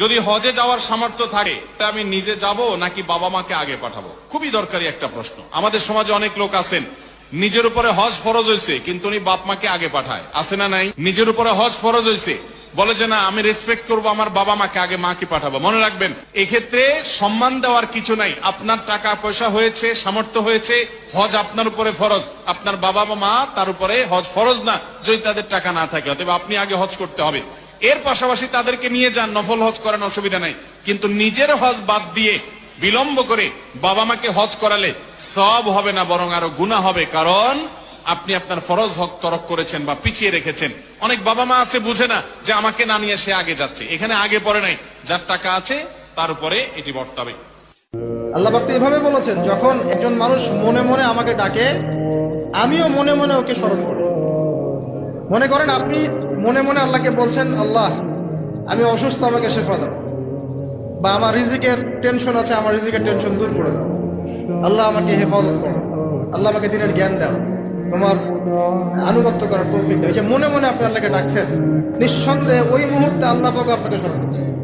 যদি হজে যাওয়ার সামর্থ্য থাকে আমি নিজে যাব নাকি বাবা মাকে আগে পাঠাবো? খুবই দরকারি একটা প্রশ্ন। আমাদের সমাজে অনেক লোক আছেন, নিজের উপরে হজ ফরজ হয়েছে, কিন্তু উনি বাপ মাকে আগে পাঠায়। আছে না নাই? নিজের উপরে হজ ফরজ হয়েছে। বলে যে, না, আমি রেসপেক্ট করব আমার বাবা মাকে, আগে মাকে পাঠাবো। মনে রাখবেন, এক্ষেত্রে সম্মান দেওয়ার কিছু নাই। আপনার টাকা পয়সা হয়েছে, সামর্থ্য হয়েছে, হজ আপনার উপরে ফরজ। আপনার বাবা মা তার উপরে হজ ফরজ না, যদি তাদের টাকা না থাকে। অতএব আপনি আগে হজ করতে হবে। এর পাশাপাশি তাদেরকে নিয়ে যান, নফল হজ করার অসুবিধা নাই। কিন্তু নিজের হজ বাদ দিয়ে বিলম্ব করে বাবা মাকে হজ করালে সব হবে না, বরং আরও গুণা হবে। কারণ আপনি আপনার ফরজ হক তরক করেছেন বা পিছিয়ে রেখেছেন। অনেক বাবা মা আছে, বুঝে না যে আমাকে না নিয়ে সে আগে যাচ্ছে। এখানে আগে পড়ে নাই। যার টাকা আছে, তার উপরে এটি বর্তাবে। আল্লাহ এভাবে বলেছেন, যখন একজন মানুষ মনে মনে আমাকে ডাকে, আমিও মনে মনে ওকে স্মরণ করি। মনে করেন আপনি মনে মনে আল্লাহকে বলছেন, আল্লাহ, আমি অসুস্থ, আমাকে শেফা দাও। বা আমার রিজিকের টেনশন আছে, আমার রিজিকের টেনশন দূর করে দাও। আল্লাহ আমাকে হেফাজত করো। আল্লাহ আমাকে দিনের জ্ঞান দাও। তোমার আনুগত্য করার তৌফিক দাও। যে মনে মনে আপনি আল্লাহকে ডাকছেন, নিঃসন্দেহে ওই মুহূর্তে আল্লাহ পাকে আপনাকে স্মরণ করছে।